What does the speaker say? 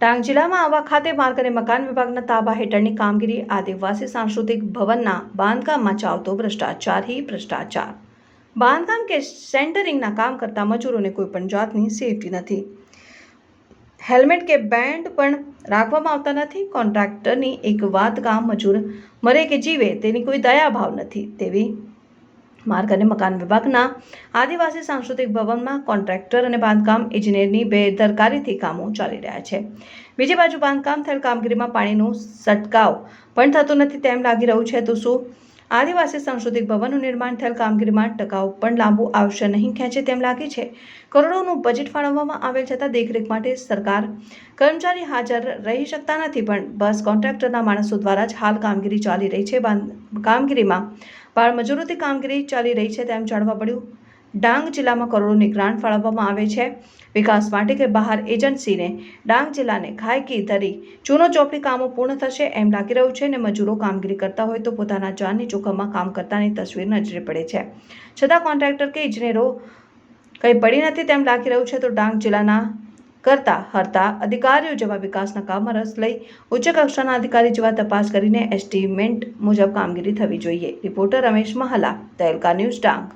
ડાંગ જિલ્લામાં આવા ખાતે માર્ગ અને મકાન વિભાગના તાબા હેઠળની કામગીરી આદિવાસી સાંસ્કૃતિક ભવનના બાંધકામમાં ચાલતો ભ્રષ્ટાચાર હી ભ્રષ્ટાચાર. બાંધકામ કે સેન્ટરિંગના કામ કરતા મજૂરોને કોઈપણ જાતની સેફટી નથી. હેલ્મેટ કે બેન્ડ પણ રાખવામાં આવતા નથી. કોન્ટ્રાક્ટરની એક વાત કામ મજૂર મરે કે જીવે તેની કોઈ દયાભાવ નથી. તેવી માર્ગ અને મકાન વિભાગના આદિવાસી સાંસ્કૃતિક ભવનમાં કોન્ટ્રાક્ટર અને બાંધકામ ઇજનેરની બેદરકારીથી કામો ચાલી રહ્યા છે. બીજી બાજુ બાંધકામ થયેલ કામગીરીમાં પાણીનું છંટકાવ પણ થતું નથી તેમ લાગી રહ્યું છે. તો શું આદિવાસી સંશોધિત ભવનનું નિર્માણ થયેલ કામગીરીમાં ટકાઉ પણ લાંબુ આવશે નહીં, ખેંચે તેમ લાગે છે. કરોડોનું બજેટ ફાળવવામાં આવેલ છતાં દેખરેખ માટે સરકાર કર્મચારી હાજર રહી શકતા નથી, પણ બસ કોન્ટ્રાક્ટરના માણસો દ્વારા જ હાલ કામગીરી ચાલી રહી છે. કામગીરીમાં બાળ મજૂરોથી કામગીરી ચાલી રહી છે તેમ જાણવા મળ્યું. ડાંગ જિલ્લામાં કરોડોની ગ્રાન્ટ ફાળવવામાં આવે છે. વિકાસ માટે કે બહાર એજન્સીને ડાંગ જિલ્લાને ખાયકી ધરી ચૂનો ચોપડી કામો પૂર્ણ થશે એમ લાગી રહ્યું છે અને મજૂરો કામગીરી કરતા હોય તો પોતાના જાનની જોખમમાં કામ કરતાની તસવીર નજરે પડે છે. છતાં કોન્ટ્રાક્ટર કે ઇજનેરો કંઈ પડી નથી તેમ લાગી રહ્યું છે તો ડાંગ જિલ્લાના કરતા હરતા અધિકારીઓ જેવા વિકાસના કામમાં રસ લઈ ઉચ્ચ કક્ષાના અધિકારી જેવા તપાસ કરીને એસ્ટિમેન્ટ મુજબ કામગીરી થવી જોઈએ. Reporter Ramesh Mahala, Tehelka news Dang.